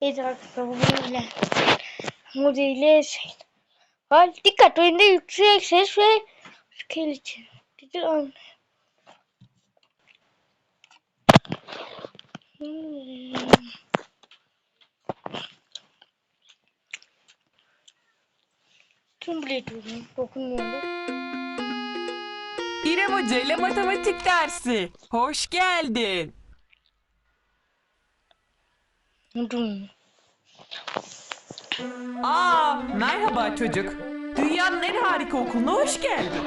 Evet arkadaşlar bugün modeli şey. Hal dikkat oyunda yüksek ses ve scale için. Dedi an. Hmm. Tüm bileti dokunmuyor. İrem Hoca ile matematik dersi. Hoş geldin. Aa, merhaba çocuk. Dünyanın en harika okuluna hoş geldin.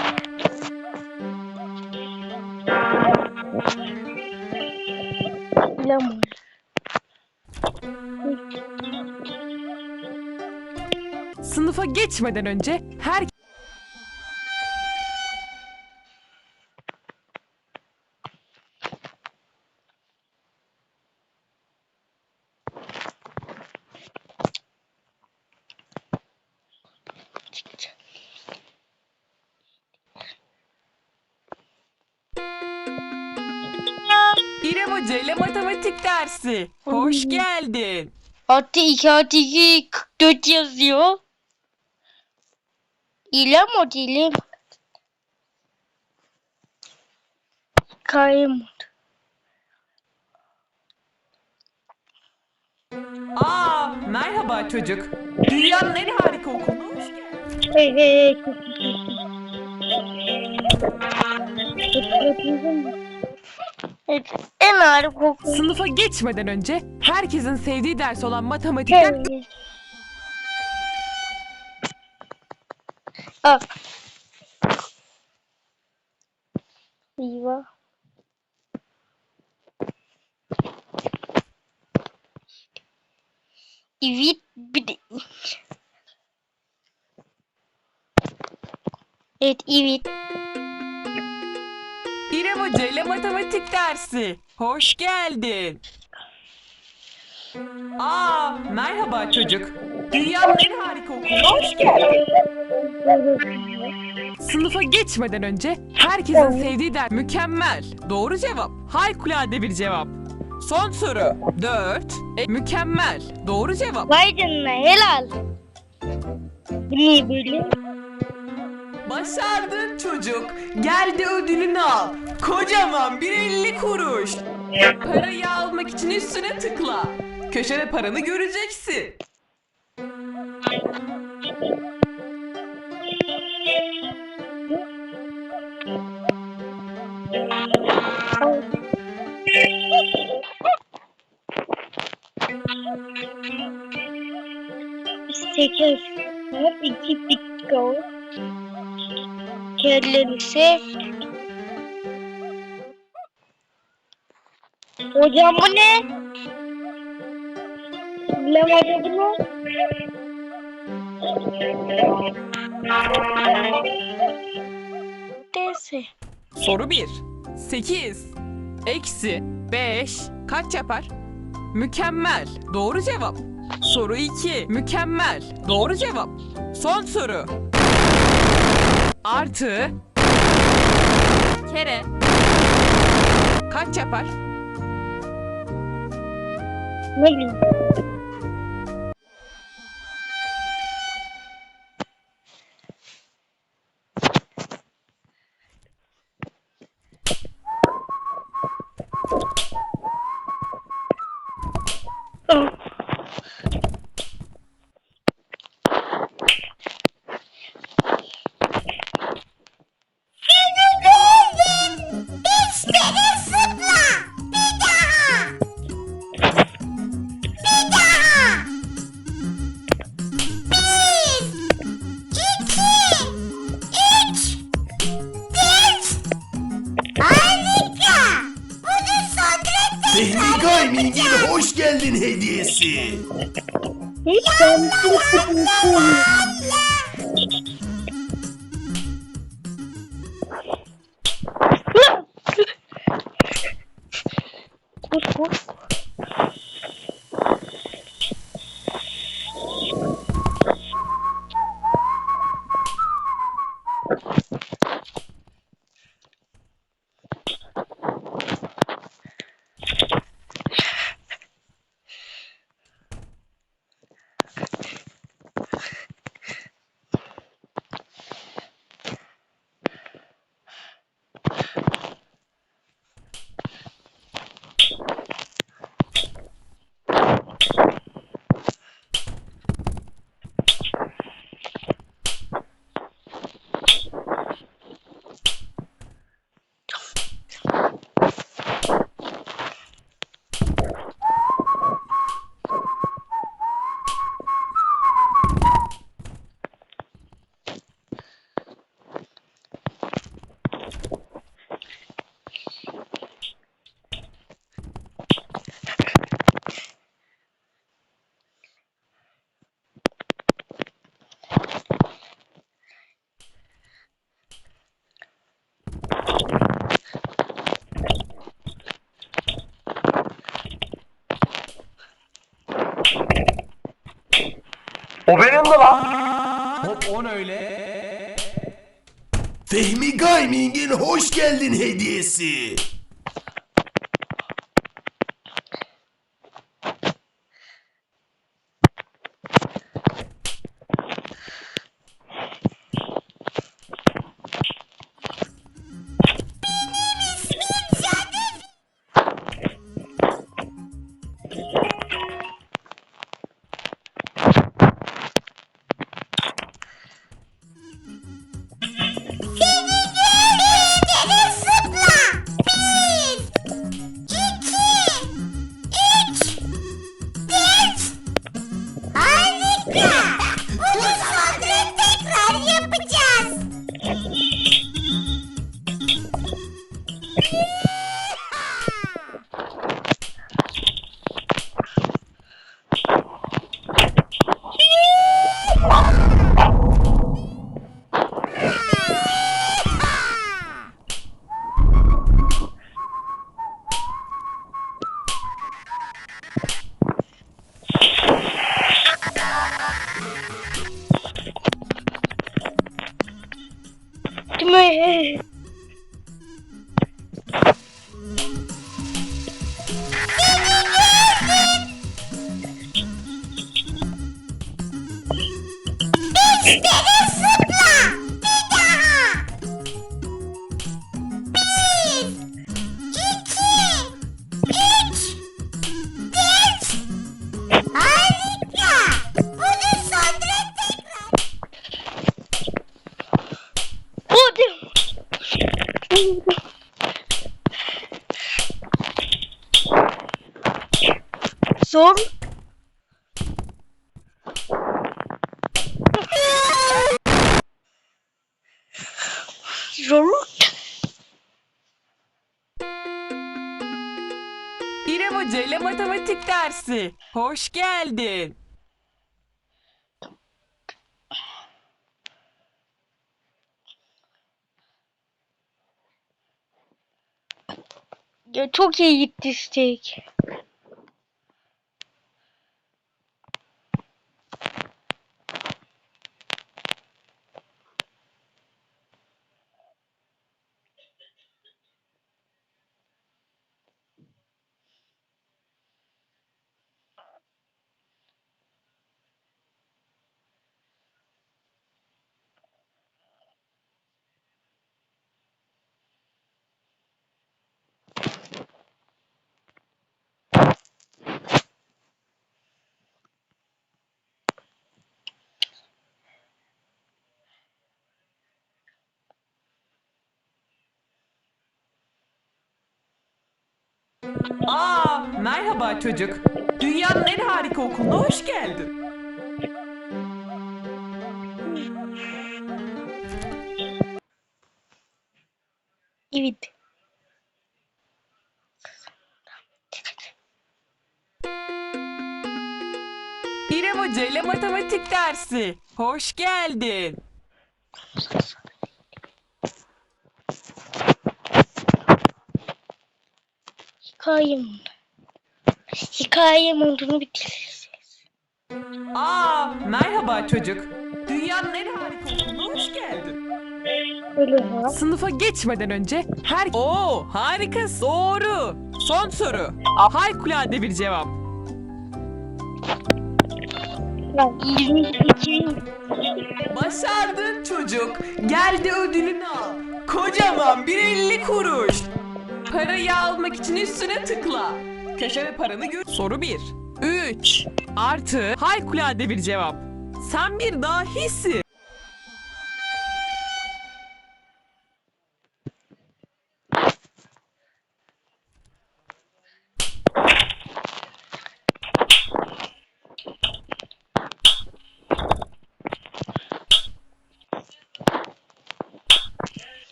Sınıfa geçmeden önce her Artı 2 artı 2 44 yazıyor. İle modeli. Kayım. Aa, merhaba çocuk. Dünyanın en harika okuluna hoş geldin. Evet. Evet, en ağır koku. Sınıfa geçmeden önce herkesin sevdiği ders olan matematikten Evet. Al. Eyvah. Evet bir de. Evet evet. İrem Hoca ile matematik dersi. Hoş geldin. Aa, merhaba çocuk. Dünyanın en harika okuluna hoş geldin. Sınıfa geçmeden önce herkesin sevdiği ders mükemmel. Doğru cevap. Harikulade bir cevap. Son soru. 4. E, mükemmel. Doğru cevap. Vay canına helal. Bu niye böyle? Başardın çocuk. Geldi ödülünü al. Kocaman bir 50 kuruş. Parayı almak için üstüne tıkla. Köşede paranı göreceksin. Sekiz. Hep iki pikko. Kellerisi. Hocam bu ne? Bilemedim bunu. Neyse. Soru 1. 8 eksi 5 kaç yapar? Mükemmel. Doğru cevap. Soru 2. Mükemmel. Doğru cevap. Son soru. Artı kere kaç yapar? Ne bileyim. Hiç ben bir Kus O benim de lan. Hop on öyle. Fehmi Gaming'in hoş geldin hediyesi. Zor. İrem Hoca ile matematik dersi. Hoş geldin. Ya çok iyi gitti steak. Aa, merhaba çocuk. Dünyanın en harika okuluna hoş geldin. Evet. İrem Hoca ile matematik dersi. Hoş geldin. Hikayem. Hikayem olduğunu bitiririz. Aa, merhaba çocuk. Dünyanın en harika okuluna hoş geldin. Öyle ha. Sınıfa geçmeden önce her... Oo, harika. Doğru. Son soru. Harikulade bir cevap. Lan 22 Başardın çocuk. Geldi ödülünü al. Kocaman bir 50 kuruş. Parayı almak için üstüne tıkla. Köşede paranı gör. Soru 1. 3 artı harikulade bir cevap. Sen bir dahisin.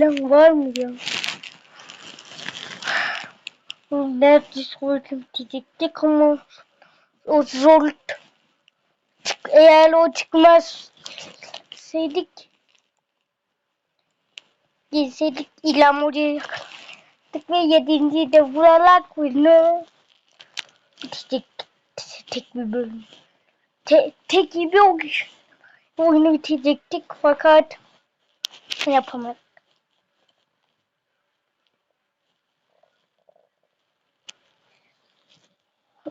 Bitirebilen var mı ya? Neredeyse oyunu diyecektik ama o zor. Çık- Eğer o çıkmazsaydık Gitseydik İlham Hoca'ya yakaladık ve yedinci de buralar oyunu bitecektik. Tek bir bölüm. Te, tek bir o oyunu bitirecektik fakat yapamadık.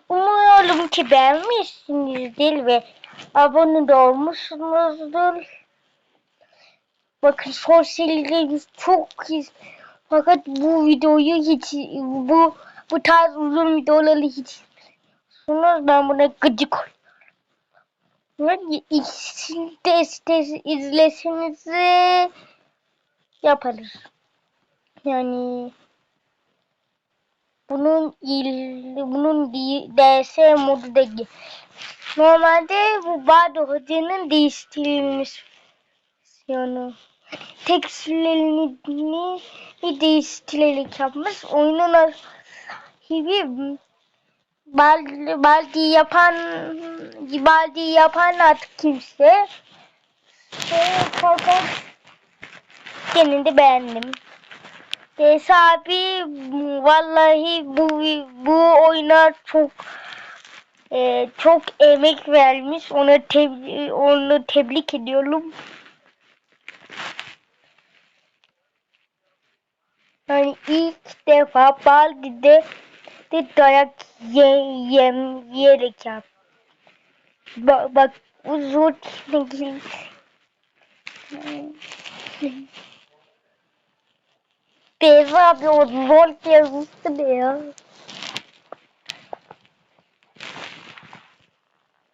Umuyorum ki beğenmişsinizdir ve abone de olmuşsunuzdur. Bakın sosyalliğimiz çok. Fakat bu videoyu hiç bu bu tarz uzun videoları hiç sonra ben buna gıcık oluyorum. İkisini de iste- izleseniz yaparız. Yani bunun il, bunun DS modu da Normalde bu Bardo Hoca'nın değiştirilmiş versiyonu. Tekstürlerini değiştirerek yapmış. Oyunun gibi Baldi, Baldi yapan Baldi yapan artık kimse. Fakat gene de beğendim. DS abi vallahi bu bu oyuna çok e, çok emek vermiş. Ona tebri- onu tebrik ediyorum. Yani ilk defa Baldi'de de dayak ye, yem, yiyerek yap. Bak, bak uzun değil. Beyza abi o rol yazısı ne ya?